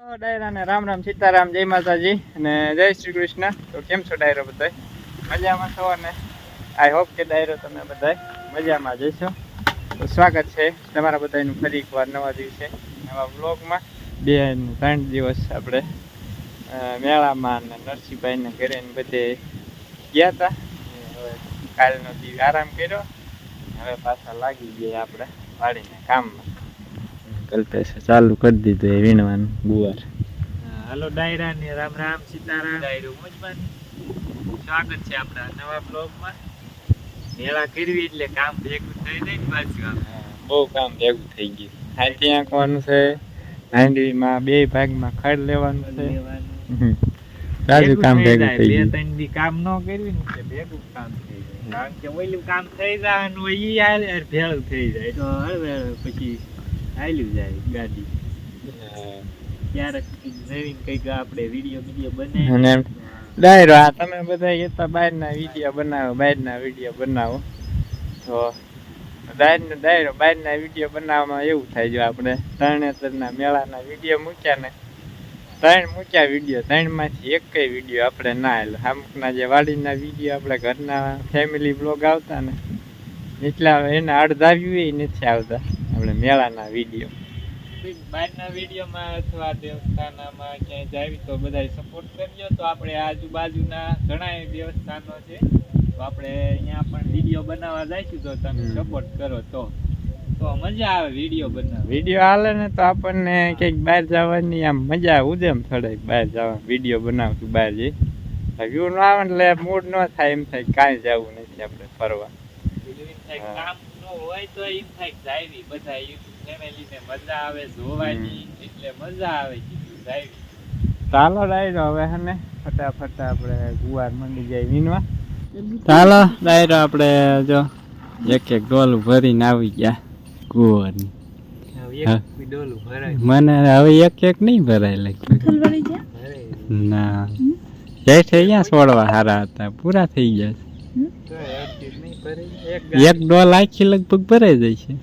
ડાયરા ને રામ રામ સીતારામ, જય માતાજી અને જય શ્રી કૃષ્ણ. તો કેમ છો ડાયરો બધા મજામાં છો અને આઈ હોપ કે ડાયરો તમે બધા મજામાં જઈશો તો સ્વાગત છે તમારા બધાનું ફરી એકવાર નવા દિવસે, નવા બ્લોગમાં બે ત્રણ દિવસ આપણે મેળામાં અને નરસિંહભાઈને ઘરે ને બધે ગયા હતા હવે કાલનો દી આરામ કર્યો. હવે પાછા લાગી ગયા આપણે વાળીને કામમાં. કલ્પેશ ચાલુ કરી દીધું એ વીણવાનું ગુવાર. હાલો ડાયરા ને રામ રામ સીતારામ. ડાયરો મોજમાં સ્વાગત છે આપણા નવા બ્લોગમાં. મેળા કરવી એટલે કામ ભેગું થઈ જાય પાછું બહુ કામ ભેગું થઈ ગયું. હાથી આંકવાનું છે હાંડવીમાં બે ભાગમાં ખડ લેવાનું છે. લેવાનું. કામ ભેગું થઈ ગયું. બે ત્રણ દી કામ ન કર્યું ને એટલે ભેગું કામ થઈ જાય. કારણ કે ઓલું કામ થઈ જવાનું હોય ઈ ભેળું થઈ જાય. તો હવે હળવે પછી હાલ્યું જાય ગાડી. ક્યારેક નવીન કંઈક આપણે વીડિયો વીડિયો બનાવી ડાયરો આ તમે બધા કહેતા બહારના વીડિયો બનાવો બહારના વીડિયો બનાવો. તો ડાયરનો ડાયરો બહારના વીડિયો બનાવવામાં એવું થાય જો આપણે તરણેતરના મેળાના વીડિયો મૂક્યા ને ત્રણ મૂક્યા વીડિયો ત્રણમાંથી એક કઈ વીડિયો આપણે ના આવેલો. અમુકના જે વાડીના વીડિયો આપણે ઘરના ફેમિલી બ્લોગ આવતા ને એટલા એના અડધા વ્યૂ નથી આવતા. આપણે મેળાના વીડિયો. બહારના વિડીયોમાં અથવા દેવસ્થાનામાં ક્યાંય જાવી તો બધાય સપોર્ટ કરજો. તો આપણે આજુબાજુના ઘણા દેવસ્થાનો છે. તો આપણે અહીંયા પણ વીડિયો બનાવવા જઈશું તો તમે સપોર્ટ કરો તો. તો મજા આવે વીડિયો બનાવ વીડિયો હાલે ને તો આપણને ક્યાંક બહાર જવાની આમ મજા ઉદેમ થોડે બહાર જવા વીડિયો બનાવશું બહાર જઈ. વ્યૂ ન આવે એટલે મૂડ ન થાય એમ થાય કાંઈ જવું નથી આપણે ફરવા. કામ હોય તો ઇન્ફેક્ટ જાવી બધા યુટ્યુબ ફેમિલીને મજા આવે જોવાની એટલે મજા આવે કીધું જાવી ચાલો ડાયરો હવે હને. ફટાફટ આપણે ગુવાર મંડી જાય વિનવા ચાલો ડાયરો આપણે જો એક એક ડોલું ભરીને આવી ગયા ગુવારની મને હવે એક એક નહીં ભરાય લાગ્યું ના. ના જેઠે અહીંયા છોડવા સારા હતા. પૂરા થઈ ગયા. છે એક ડોલ આખી લગભગ ભરાઈ જાય છે.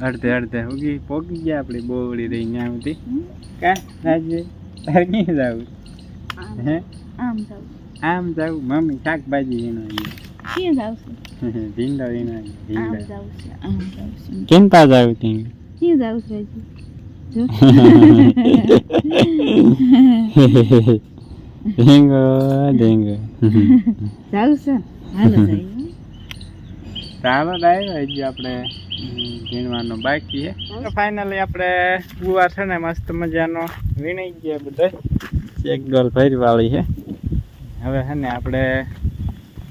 અડધે અડધે. ઉગી પોગી ગયા આપણે બોવડી રહી ત્યાં સુધી. કા? રાજે તારે ક્યાં જવું? હે? આમ જાઉં આમ જવું? મમ્મી શાકભાજી એનો ક્યાં જાઉં છું? ભીંડો એનો આમ ભીંડો કેમ પા જાવ ત્યાં ક્યાં જાઉં છું ઢીંગો ઢીંગો જાઉં છે હાલો ચાલો ડાયરો હજી આપણે વીણવાનો બાકી છે ફાઇનલી આપણે ગુવાર છે ને મસ્ત મજાનો વીણાઈ ગયા બધા એક ડોલ ફરી વાળી છે હવે છે ને આપણે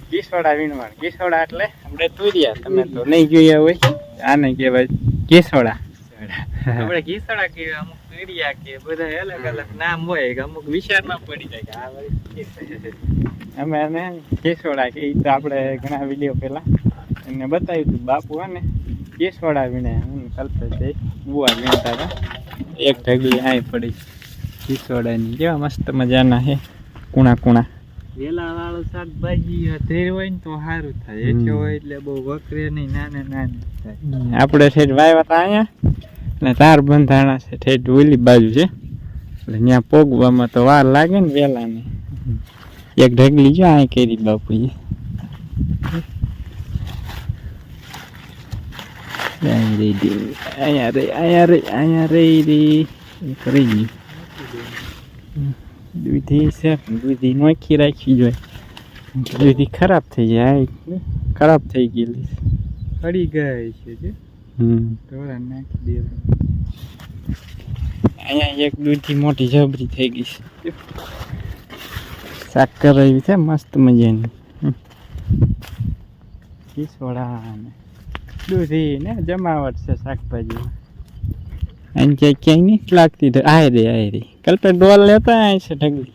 કિસોડા વીણવાનું કિસોડા એટલે આપણે તુરિયા તમે તો નહીં જોયા હોય આને કહેવાય કિસોડા આપણે ઘીસડા કહેવાય અમુક કે બધા અલગ અલગ નામ હોય કે અમુક વિચારમાં પડી જાય કે આ અમે એને કેસોડા કે તો આપણે ઘણા વીડિયો પહેલા એને બતાવ્યું હતું. બાપુ હે ને કેસોડા વિને હું કલ્પે બુઆ વિનતા હતા. એક ઢગલી આઈ પડી. કેસોડાની કેવા મસ્ત મજાના હે. કુણા કુણા. વેલા વાળું શાકભાજી ધેર હોય ને તો સારું થાય. એટલે હોય એટલે બહુ વકરે નહીં નાના નાના થાય. આપણે છે વાયવા હતા અહીંયા. અને તાર બંધાણા છે, ઠેઠ ઓલી બાજુ છે. એટલે ત્યાં પોગવામાં તો વાર લાગે ને વેલાને. એક ઢગલી જો અહીં કરી બાપુએ. અહીં રહી ગઈ. અહીંયા રહી અહીંયા રહી અહીંયા રહી રહી એક રહી ગયું. દૂધી છે પણ દૂધી નોખી રાખવી જોઈએ દૂધી ખરાબ થઈ જાય આ ખરાબ થઈ ગયેલી છે. પડી ગઈ છે અહીંયા એક દૂધી મોટી જબરી થઈ ગઈ છે. સાકર કરાવી છે, મસ્ત મજાની. કિસોડા ને દૂધી ને જમાવટ છે શાકભાજી અહીં ક્યાંય ક્યાંય નહીં લાગતી તો આય રે આય રે. કલ્પે ડોલ લેતા આય છે ઢગલી.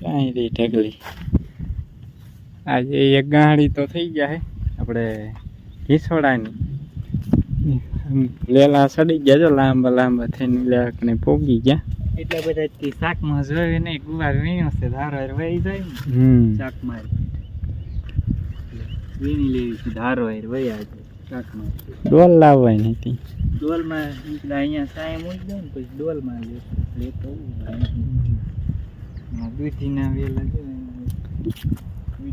કાંઈ રે ઢગલી. આજે એક ગાડી તો થઈ ગયા છે આપણે ઘીસોડાની. લેલા સડી ગયા જો લાંબા લાંબા થઈને લેકને પોગી ગયા. એટલા બધા શાકમાં જોયું નહીં ગુવાર વીણ્યો છે ધારો વહી જાય ને. શાકમાં વીણી લેવી છે ધારો હેર વહી આજે શાકમાં ડોલ લાવવાની હતી. ડોલમાં અહીંયા સાય મૂકી દે ને પછી ડોલમાં લેતો દૂધીના વેલા છે ને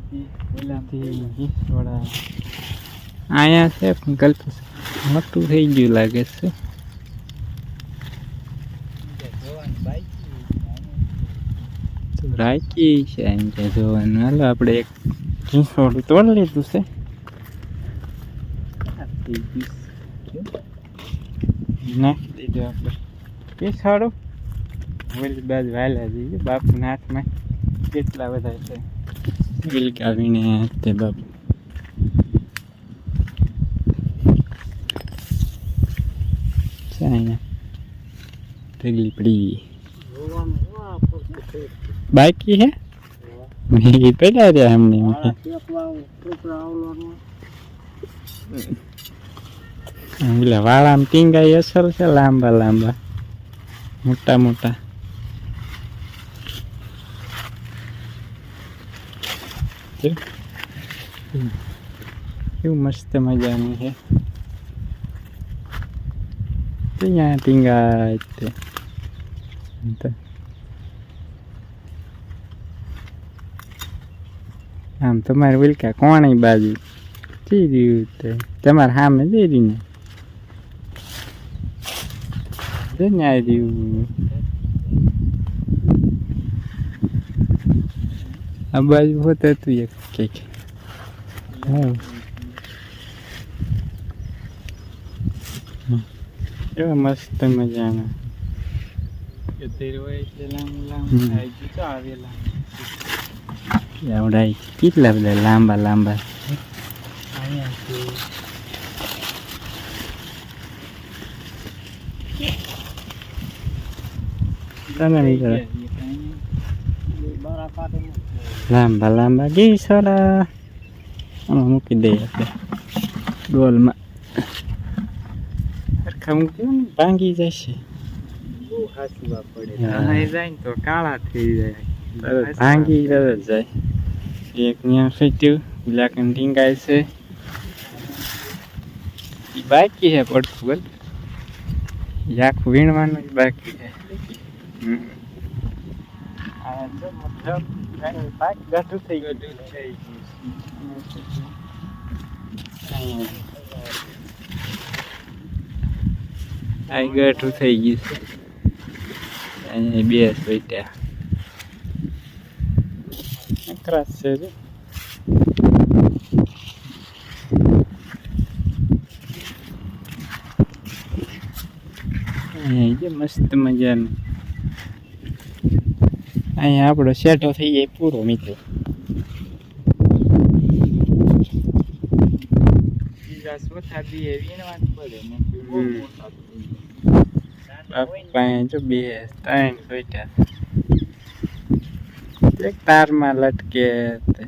દૂધી થી થોડા અહીંયા છે પણ કલ્પસ મોટું થઈ ગયું લાગે છે જોવાનું બાઈક તો રાખી છે એમ કે જોવાનું હાલો આપણે એક ઘીસોડું તોડી લીધું છે નાખી દીધું આપણે ઘીસોડું ઓલી બાજુ હાલ્યા જઈએ બાપુના હાથમાં કેટલા બધા છે ગિલકાવીને તે બાપુ છે અહીંયા ઢગલી પડી બાકી હે મેં પેલા રહ્યા એમને પેલા વાળામાં ટીંગાઈ અસર છે લાંબા લાંબા મોટા મોટા જો. કેવું મસ્ત મજાનું છે. ત્યાં ટીંગાય તે. આમ તમારે વિલકા કોણી બાજુ? જઈ રહ્યું તે તમારે સામે જઈ રહ્યું ને રહ્યું. આ બાજુ હોતે તું એક કંઈક હા એવા મસ્ત મજાના આવડાય કેટલા બધા લાંબા લાંબા તને નહીં કરે લાંબા લાંબા ઘી સોડા આમાં મૂકી દઈએ આપણે ડોલમાં સરખા મૂકી ભાંગી જશે બહુ હાસવા પડે જાય ને તો કાળા થઈ જાય ભાંગી તરત જાય એક ત્યાં ફેટ્યું બ્લેક એન્ડ ટીંગાય છે ઈ બાકી છે પડતું આખું વીણવાનું બાકી છે હમ. જો મતલબ કાંઈ પાક ગાઢું થઈ ગયું થઈ ગયું આ ગાંઠું થઈ ગયું છે અહીંયા બે બેઠા અકરાસ છે જો અહીંયા મસ્ત મજાનું અહીંયા આપણો શેઠો થઈ જાય પૂરો મિત્રો. જ બે ત્રણ એક તારમાં લટકે તે.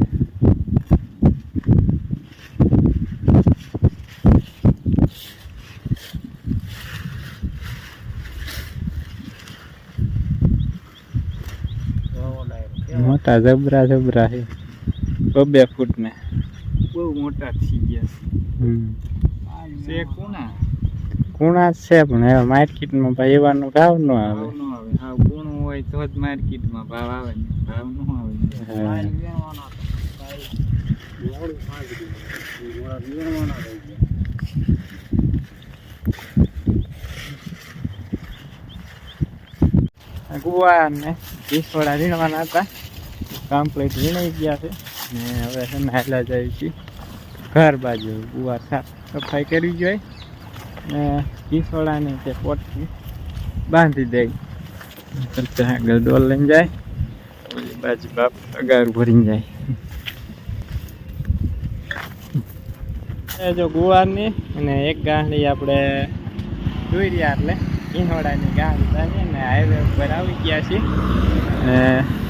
મોટા જબરા જબરા છે. બબે ફૂટના બહુ મોટા થઈ ગયા હમ. છે છે કુણા કુણા જ છે પણ હવે માર્કેટમાં ભાઈ એવાનો ભાવ ન આવે. નો હા કુણું હોય તો જ માર્કેટમાં ભાવ આવે ને. ભાવ નો આવે. ગુવાર ને વીસવાળા વીણવાના હતા. કમ્પ્લીટ વીણાઈ ગયા છે. ને હવે છે ને હાલા છે. ઘર બાજુ ગુવાર સાફ સફાઈ કરવી જોઈએ. ને વીસવાળાને તે પોટથી બાંધી દઈ પછી આગળ ડોલ લઈને જાય. ઓલી બાજુ બાપ અગાર ભરીને જાય. જો ગુવારની અને એક ગાંઠી આપણે જોઈ રહ્યા એટલે. ઈનોડાની ગાંઠ છે ને હાઈવે ઉપર આવી ગયા છીએ. ને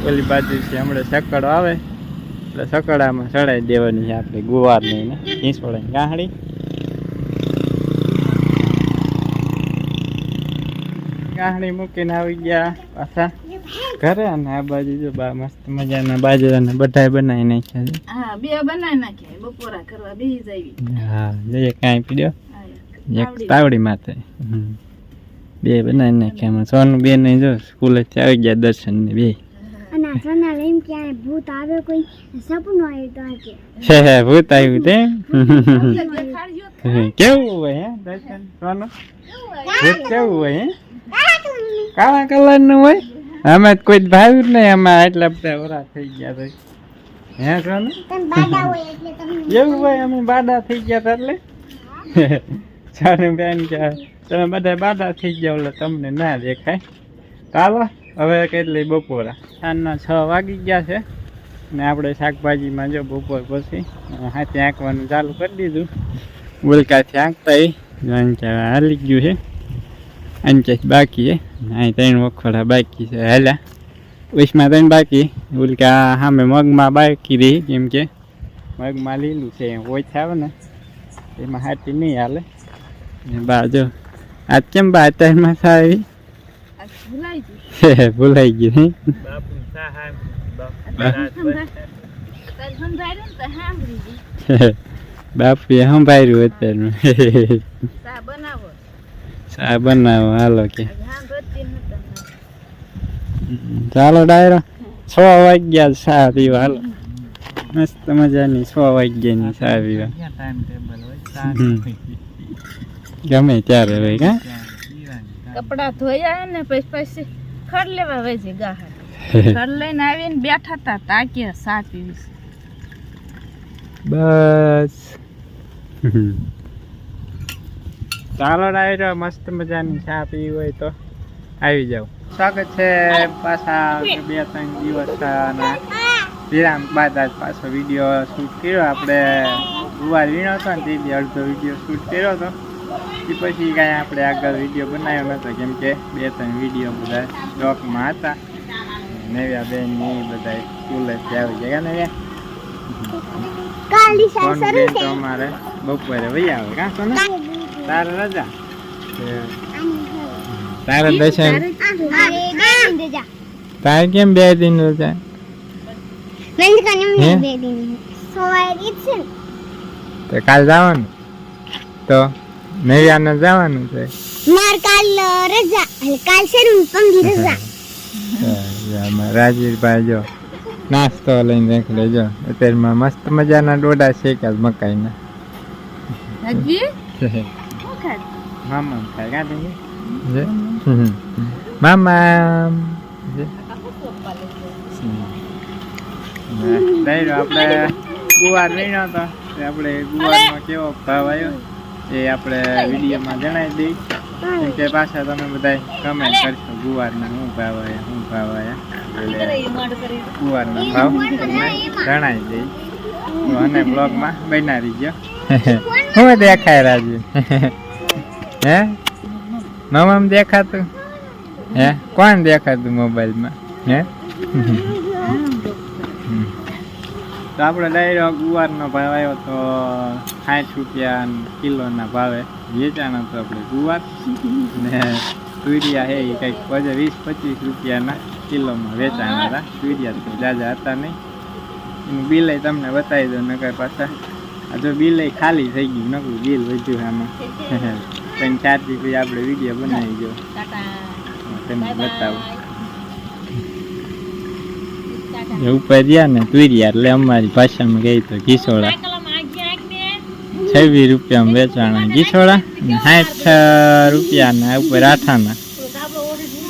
ઓલી બાજુ છે હમણાં સકડો આવે. એટલે સકડામાં ચડાવી દેવાની છે આપણે ગુવારની ને ઈસોડાની ગાંઠી ગાંઠી મૂકીને આવી ગયા પાછા ઘરે અને આ બાજુ જો બા મસ્ત મજાના બાજરાના બધાય બનાવી નાખ્યા છે. હા બે બનાવી નાખ્યા. બપોરા કરવા બે હા જઈએ કાંઈ પીડ્યો? એક તાવડી માથે. હમ. બે બનાવી નાખ્યા એમાં. સોનું બે ને જો સ્કૂલેથી આવી ગયા દર્શન ને બે ભૂત આવ્યો કોઈ સપનું આવ્યું તો હે હે ભૂત આવ્યું તે? કેવું હોય હે દર્શન? સોનું? ભૂત કેવું હોય હે? કાળા કલરનું હોય? અમે તો કોઈ ભાવ્યું નહીં અમે એટલા બધા ઓરા થઈ ગયા તો. હે સોનું? તમે હોય એવું હોય અમે બાડા થઈ ગયા તા એટલે? બેન કે તમે બધા બાધા થઈ ગયા એટલે તમને ના દેખાય. ચાલો, હવે કેટલી બપોરા? સાંજના છ વાગી ગયા છે. ને આપણે શાકભાજીમાં જો બપોર પછી હાથે આંકવાનું ચાલુ કરી દીધું. ઉલકાથી આંકતા અંચા હાલી ગયું છે. આંચે બાકી છે. અહીં ત્રણ વખોડા બાકી છે હાલ્યા. ઉસમાં ત્રણ બાકી. ઉલકા સામે મગમાં બાકી રહી, કેમ કે મગમાં લીલું છે ઓછા આવે ને. એમાં હાટી નહીં હાલે. ને બા આજ કેમ બા અત્યારમાં સારી ભૂલાઈ ગયું. ભૂલાઈ ગયું બાપુ સંભાળ્યું અત્યારનું ચા બનાવો? સા બનાવો હાલો કે. ચાલો ડાયરો છ વાગ્યા ચા પીવા હાલો. મસ્ત મજાની છ વાગ્યાની ચા પીવા ક્યાં time table હોય? ચા હમ. પીવાની. ગમે ત્યારે હોય કા? કપડા ધોયા ને પછી પછી ખડ લેવા વહી છે ગાહર ખડ લઈને આવીને બેઠા તા તાકે સા પીવીશ. બસ. ચાલો ડાયરો મસ્ત મજાની ચા પીવી હોય તો. આવી જાવ સ્વાગત છે પાછા બે ત્રણ દિવસ વિરામ બાદ આજ પાછો વીડિયો શૂટ કર્યો. આપણે ગુવાર વીણો હતો ને તે અડધો વીડિયો શૂટ કર્યો હતો. એ પછી કાંઈ આપણે આગળ વીડિયો બનાવ્યો નહોતો કેમ કે બે ત્રણ વીડિયો બધા સ્ટોકમાં હતા. નવ્યા બેન ને બધા સ્કૂલે આવી ગયા નેવ્યા? અમારે બપોરે વહી આવે કાં સોના તારે રજા? તારે તારે કેમ બે દિન રજા? ને. તો કાલ જવાનું? તો? નૈયાને જવાનું છે. માર કાલ રજા. કાલ શરૂ પંગી રજા. રાજીભાઈ જો નાસ્તો લઈને દેખ લેજો અત્યારમાં મસ્ત મજાના ડોડા છે મકાઈના. મામા ખાય કાં તમે જે? મામા આપણે ગુવાર લઈ નતો તે આપણે ગુવારમાં કેવો ભાવ આવ્યો? એ આપણે વિડીયોમાં જણાવી દઈ. કેમ કે પાછા તમે બધા કમેન્ટ કરશો ગુવારના શું ભાવ આવ્યા શું ભાવ આવ્યા એટલે ગુવારના ભાવ તમને જણાવી દઈ. તો અને બ્લોગમાં બનાવી ગયો હું દેખાય રાજુ હે? મામામાં દેખાતું? હે? કોણ દેખાતું મોબાઈલમાં? હે? તો આપણે ડાયરો ગુવારનો ભાવ આવ્યો તો સાઠ રૂપિયા કિલોના ભાવે. વેચાણ હતો આપણે ગુવાર ને તુરિયા હે એ કંઈક પછી વીસ પચીસ રૂપિયાના કિલોમાં વેચાણ હતા. તુરિયા તો જાજા હતા નહીં. એનું બિલ તમને બતાવી દો નકર પાછા. આ જો બિલ ખાલી થઈ ગયું નકરું બિલ વધ્યું આમાં. ત્રણ ચાર દી આપણે વીડિયો બનાવી ગયો તમને બતાવું એ ઉપર ગયા ને તુર્યા એટલે અમારી ભાષામાં ગઈ તો ઘીસોડા છવ્વીસ રૂપિયામાં વેચાણા. અને સાઠ રૂપિયાના ઉપર આઠાના.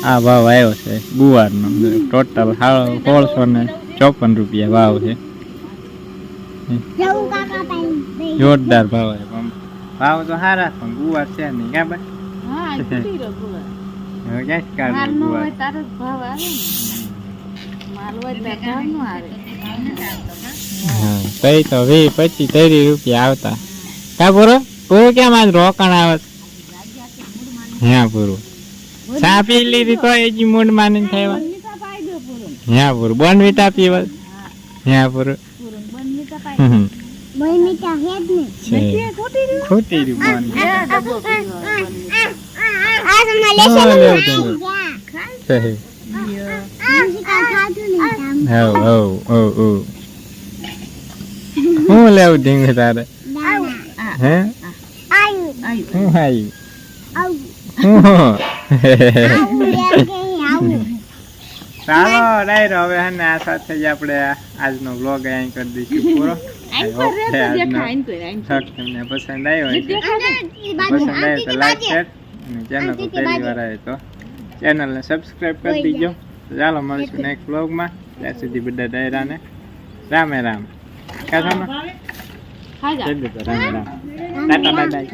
આ ભાવ આવ્યો છે ગુવારનો. ટોટલ સોળસો ને ચોપન રૂપિયા ભાવ છે. જોરદાર ભાવ છે. ભાવ તો સારા પણ ગુવાર છે નહીં. કાં બા હા રહ્યો ગુવાર. ભાવ આવે ને માલ હોય તો ભાવ ન આવે હા તઈ તો વી પચીસ ત્રીસ રૂપિયા આવતા કા પૂરો પૂરું કેમ આજ રોકાણ આવે? હા પૂરું ચા પી લીધી તો એ જી મૂડ માની થયા હા પૂરું બોન વીટા પીવા હા પૂરું. ખોટી રહ્યું હવ હવ હવ હવ હું લેવું ઢીંગ તારે હે હું હાઈ ચાલો ડાયરો હવે હે ને આ સાથે જ આપણે આજનો વ્લોગ અહીં કરી દઈશું પૂરો. તમને પસંદ આવ્યો પસંદ આવ્યો તો લાઈક શેર અને ચેનલ પર પહેલી વાર આવે તો. ચેનલને સબસ્ક્રાઈબ કરી દીજો. ચાલો મળીશું નેક્સ્ટ વ્લોગમાં ત્યાં સુધી બધા ડાયરાને રામે રામ. કાઢો. રામે રામ. Tata bye bye